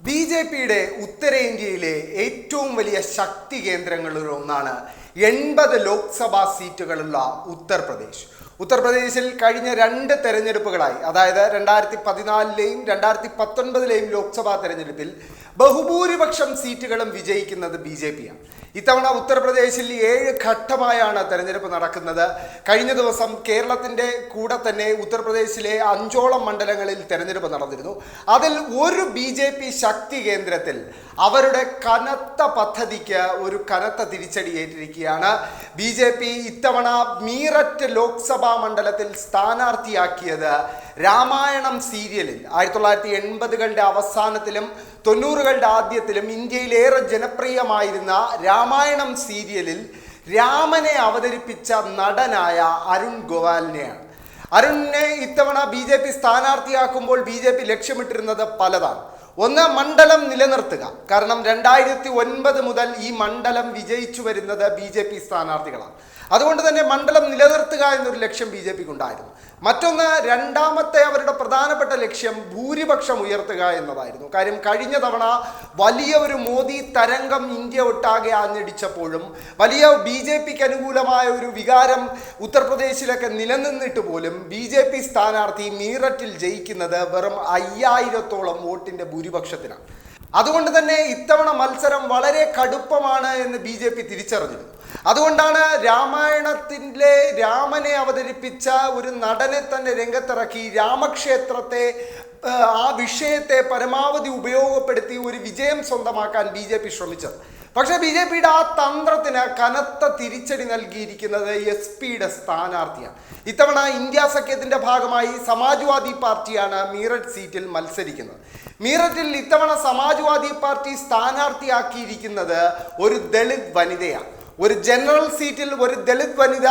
B J പിയുടെ ഉത്തരേന്ത്യയിലെ ഏറ്റവും വലിയ ശക്തി കേന്ദ്രങ്ങളിൽ ഒന്നാണ് എൺപത് ലോക്സഭാ സീറ്റുകളുള്ള ഉത്തർപ്രദേശ്. ഉത്തർപ്രദേശിൽ കഴിഞ്ഞ രണ്ട് തെരഞ്ഞെടുപ്പുകളായി അതായത് രണ്ടായിരത്തി പതിനാലിലെയും രണ്ടായിരത്തി പത്തൊൻപതിലെയും ലോക്സഭാ തെരഞ്ഞെടുപ്പിൽ ബഹുഭൂരിപക്ഷം സീറ്റുകളും വിജയിക്കുന്നത് ബി ജെ പിയാണ്. ഇത്തവണ ഉത്തർപ്രദേശിൽ ഏഴ് ഘട്ടമായാണ് തെരഞ്ഞെടുപ്പ് നടക്കുന്നത്. കഴിഞ്ഞ ദിവസം കേരളത്തിന്റെ കൂടെ തന്നെ ഉത്തർപ്രദേശിലെ അഞ്ചോളം മണ്ഡലങ്ങളിൽ തെരഞ്ഞെടുപ്പ് നടന്നിരുന്നു. അതിൽ ഒരു ബി ജെ പി ശക്തി കേന്ദ്രത്തിൽ അവരുടെ കനത്ത പദ്ധതിക്ക് ഒരു കനത്ത തിരിച്ചടി ഏറ്റിരിക്കുകയാണ് ബി ജെ പി ഇത്തവണ മീററ്റ് ലോക്സഭാ മണ്ഡലത്തിൽ സ്ഥാനാർത്ഥിയാക്കിയത് രാമായണം സീരിയലിൽ. ആയിരത്തി തൊള്ളായിരത്തി എൺപതുകളുടെ അവസാനത്തിലും തൊണ്ണൂറുകളുടെ ആദ്യത്തിലും ഇന്ത്യയിലേറെ ജനപ്രിയമായിരുന്ന രാമായണം സീരിയലിൽ രാമനെ അവതരിപ്പിച്ച നടനായ അരുൺ ഗോവാലിനെയാണ്. അരുണിനെ ഇത്തവണ ബി ജെ പി സ്ഥാനാർത്ഥിയാക്കുമ്പോൾ ബി ജെ പി ലക്ഷ്യമിട്ടിരുന്നത് പലതാണ്. ഒന്ന് മണ്ഡലം നിലനിർത്തുക. കാരണം രണ്ടായിരത്തി ഒൻപത് മുതൽ ഈ മണ്ഡലം വിജയിച്ചു വരുന്നത് ബി ജെ പി സ്ഥാനാർത്ഥികളാണ്. അതുകൊണ്ട് തന്നെ മണ്ഡലം നിലനിർത്തുക എന്നൊരു ലക്ഷ്യം ബി ജെ പിക്ക് ഉണ്ടായിരുന്നു. മറ്റൊന്ന് രണ്ടാമത്തെ അവരുടെ പ്രധാനപ്പെട്ട ലക്ഷ്യം ഭൂരിപക്ഷം ഉയർത്തുക എന്നതായിരുന്നു. കാര്യം കഴിഞ്ഞ തവണ വലിയ ഒരു മോദി തരംഗം ഇന്ത്യ ഒട്ടാകെ ആഞ്ഞടിച്ചപ്പോഴും വലിയ ബി ജെ പിക്ക് അനുകൂലമായ ഒരു വികാരം ഉത്തർപ്രദേശിലൊക്കെ നിലനിന്നിട്ട് പോലും ബി ജെ പി സ്ഥാനാർത്ഥി മീററ്റിൽ ജയിക്കുന്നത് വെറും അയ്യായിരത്തോളം വോട്ടിന്റെ വോട്ടിന്റെ ഭൂരിപക്ഷത്തിനാണ്. അതുകൊണ്ട് തന്നെ ഇത്തവണ മത്സരം വളരെ കടുപ്പമാണ് എന്ന് ബി ജെ പി തിരിച്ചറിഞ്ഞിരുന്നു. അതുകൊണ്ടാണ് രാമായണത്തിലെ രാമനെ അവതരിപ്പിച്ച ഒരു നടനെ തന്നെ രംഗത്തിറക്കി രാമക്ഷേത്രത്തെ ആ, വിഷയത്തെ പരമാവധി ഉപയോഗപ്പെടുത്തി ഒരു വിജയം സ്വന്തമാക്കാൻ ബി ജെ പി ശ്രമിച്ചത്. പക്ഷെ ബി ജെ പിയുടെ ആ തന്ത്രത്തിന് കനത്ത തിരിച്ചടി നൽകിയിരിക്കുന്നത് എസ് പിയുടെ സ്ഥാനാർത്ഥിയാണ്. ഇത്തവണ ഇന്ത്യ സഖ്യത്തിന്റെ ഭാഗമായി സമാജ്വാദി പാർട്ടിയാണ് മീററ്റ് സീറ്റിൽ മത്സരിക്കുന്നത്. മീററ്റിൽ ഇത്തവണ സമാജ്വാദി പാർട്ടി സ്ഥാനാർത്ഥിയാക്കിയിരിക്കുന്നത് ഒരു ദളിത് വനിതയാണ്. ഒരു ജനറൽ സീറ്റിൽ ഒരു ദളിത് വനിത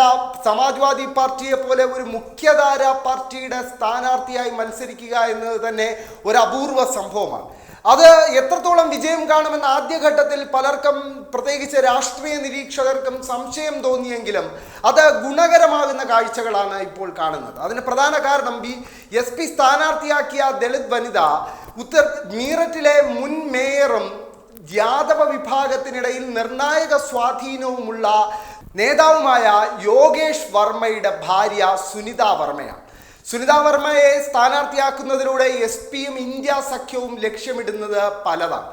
സമാജ്വാദി പാർട്ടിയെ പോലെ ഒരു മുഖ്യധാര പാർട്ടിയുടെ സ്ഥാനാർത്ഥിയായി മത്സരിക്കുക എന്നത് തന്നെ ഒരു അപൂർവ സംഭവമാണ്. അത് എത്രത്തോളം വിജയം കാണുമെന്ന് ആദ്യഘട്ടത്തിൽ പലർക്കും പ്രത്യേകിച്ച് രാഷ്ട്രീയ നിരീക്ഷകർക്കും സംശയം തോന്നിയെങ്കിലും അത് ഗുണകരമാകുന്ന കാഴ്ചകളാണ് ഇപ്പോൾ കാണുന്നത്. അതിന് പ്രധാന കാരണം ബി എസ് പി സ്ഥാനാർത്ഥിയാക്കിയ ദളിത് വനിത ഉത്തർ മീററ്റിലെ മുൻ മേയറും യാദവ വിഭാഗത്തിനിടയിൽ നിർണായക സ്വാധീനവുമുള്ള നേതാവുമായ യോഗേഷ് വർമ്മയുടെ ഭാര്യ സുനിത വർമ്മയാണ്. സുനിത വർമ്മയെ സ്ഥാനാർത്ഥിയാക്കുന്നതിലൂടെ എസ് പിയും ഇന്ത്യ സഖ്യവും ലക്ഷ്യമിടുന്നത് പലതാണ്.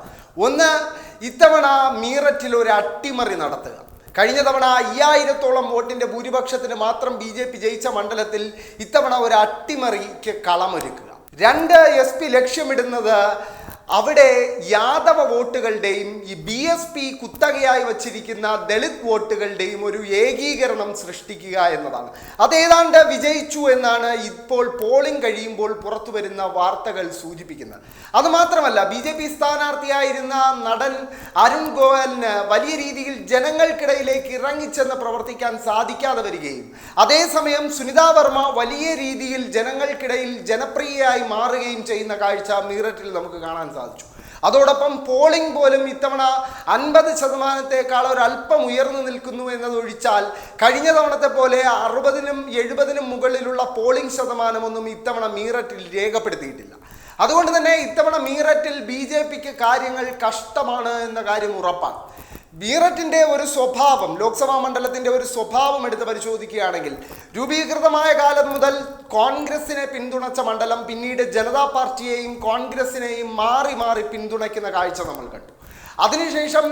ഒന്ന് ഇത്തവണ മീററ്റിൽ ഒരു അട്ടിമറി നടത്തുക. കഴിഞ്ഞ തവണ അയ്യായിരത്തോളം വോട്ടിന്റെ ഭൂരിപക്ഷത്തിന് മാത്രം ബി ജെ പി ജയിച്ച മണ്ഡലത്തിൽ ഇത്തവണ ഒരു അട്ടിമറിക്ക് കളമൊരുക്കുക. രണ്ട് എസ് പി ലക്ഷ്യമിടുന്നത് അവിടെ യാദവ വോട്ടുകളുടെയും ഈ ബി എസ് പി കുത്തകയായി വച്ചിരിക്കുന്ന ദളിത് വോട്ടുകളുടെയും ഒരു ഏകീകരണം സൃഷ്ടിക്കുക എന്നതാണ്. അതേതാണ്ട് വിജയിച്ചു എന്നാണ് ഇപ്പോൾ പോളിംഗ് കഴിയുമ്പോൾ പുറത്തു വരുന്ന വാർത്തകൾ സൂചിപ്പിക്കുന്നത്. അതുമാത്രമല്ല ബി ജെ പി സ്ഥാനാർത്ഥിയായിരുന്ന നടൻ അരുൺ ഗോയലിന് വലിയ രീതിയിൽ ജനങ്ങൾക്കിടയിലേക്ക് ഇറങ്ങിച്ചെന്ന് പ്രവർത്തിക്കാൻ സാധിക്കാതെ വരികയും അതേസമയം സുനിത വർമ്മ വലിയ രീതിയിൽ ജനങ്ങൾക്കിടയിൽ ജനപ്രിയയായി മാറുകയും ചെയ്യുന്ന കാഴ്ച മീററ്റിൽ നമുക്ക് കാണാൻ സാധിച്ചു അതോടൊപ്പം പോളിംഗ് പോലും ഇത്തവണ അൻപത് ശതമാനത്തേക്കാൾ ഒരല്പം ഉയർന്നു നിൽക്കുന്നു എന്നതൊഴിച്ചാൽ കഴിഞ്ഞ തവണത്തെ പോലെ അറുപതിനും എഴുപതിനും മുകളിലുള്ള പോളിംഗ് ശതമാനമൊന്നും ഇത്തവണ മീററ്റിൽ രേഖപ്പെടുത്തിയിട്ടില്ല. അതുകൊണ്ട് തന്നെ ഇത്തവണ മീററ്റിൽ ബി കാര്യങ്ങൾ കഷ്ടമാണ് എന്ന കാര്യം ഉറപ്പാണ്. മീററ്റിന്റെ ഒരു സ്വഭാവം ലോക്സഭാ മണ്ഡലത്തിന്റെ ഒരു സ്വഭാവം എടുത്ത് പരിശോധിക്കുകയാണെങ്കിൽ രൂപീകൃതമായ കാലം മുതൽ കോൺഗ്രസിനെ പിന്തുണച്ച മണ്ഡലം പിന്നീട് ജനതാ പാർട്ടിയെയും കോൺഗ്രസിനെയും മാറി മാറി പിന്തുണയ്ക്കുന്ന കാഴ്ച നമ്മൾ കണ്ടു. അതിനുശേഷം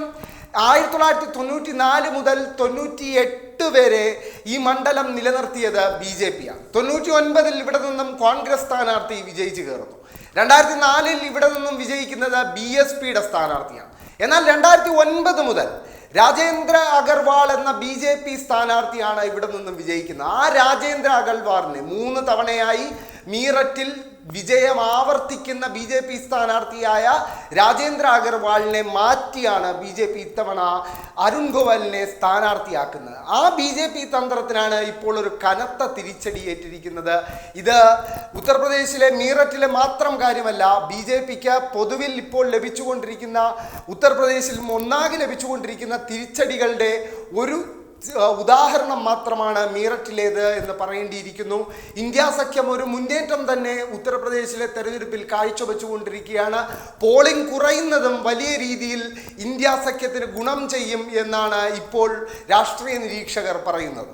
ആയിരത്തി തൊള്ളായിരത്തി തൊണ്ണൂറ്റി നാല് മുതൽ തൊണ്ണൂറ്റി എട്ട് വരെ ഈ മണ്ഡലം നിലനിർത്തിയത് ബി ജെ പി ആണ് തൊണ്ണൂറ്റി ഒൻപതിൽ ഇവിടെ നിന്നും കോൺഗ്രസ് സ്ഥാനാർത്ഥി വിജയിച്ചു കയറുന്നു. രണ്ടായിരത്തി നാലിൽ ഇവിടെ നിന്നും വിജയിക്കുന്നത് ബി എസ് പിയുടെ സ്ഥാനാർത്ഥിയാണ്. എന്നാൽ രണ്ടായിരത്തി ഒൻപത് മുതൽ രാജേന്ദ്ര അഗർവാൾ എന്ന ബി ജെ പി സ്ഥാനാർത്ഥിയാണ് ഇവിടെ നിന്നും വിജയിക്കുന്നത്. ആ രാജേന്ദ്ര അഗർവാളിനെ മൂന്ന് തവണയായി മീററ്റിൽ വിജയം ആവർത്തിക്കുന്ന ബി ജെ പി സ്ഥാനാർത്ഥിയായ രാജേന്ദ്ര അഗർവാളിനെ മാറ്റിയാണ് ബി ജെ പി ഇത്തവണ അരുൺ ഗോവലിനെ സ്ഥാനാർത്ഥിയാക്കുന്നത്. ആ ബി ജെ പി തന്ത്രത്തിനാണ് ഇപ്പോൾ ഒരു കനത്ത തിരിച്ചടി ഏറ്റിരിക്കുന്നത് ഇത് ഉത്തർപ്രദേശിലെ മീററ്റിലെ മാത്രം കാര്യമല്ല ബി ജെ പിക്ക് പൊതുവിൽ ഇപ്പോൾ ലഭിച്ചുകൊണ്ടിരിക്കുന്ന ഉത്തർപ്രദേശിൽ ഒന്നാകെ ലഭിച്ചുകൊണ്ടിരിക്കുന്ന തിരിച്ചടികളുടെ ഒരു ഉദാഹരണം മാത്രമാണ് മീററ്റിലേത് എന്ന് പറയേണ്ടിയിരിക്കുന്നു. ഇന്ത്യ സഖ്യം ഒരു മുന്നേറ്റം തന്നെ ഉത്തർപ്രദേശിലെ തെരഞ്ഞെടുപ്പിൽ കാഴ്ചവെച്ചുകൊണ്ടിരിക്കുകയാണ്. പോളിംഗ് കുറയുന്നതും വലിയ രീതിയിൽ ഇന്ത്യ സഖ്യത്തിന് ഗുണം ചെയ്യും എന്നാണ് ഇപ്പോൾ രാഷ്ട്രീയ നിരീക്ഷകർ പറയുന്നത്.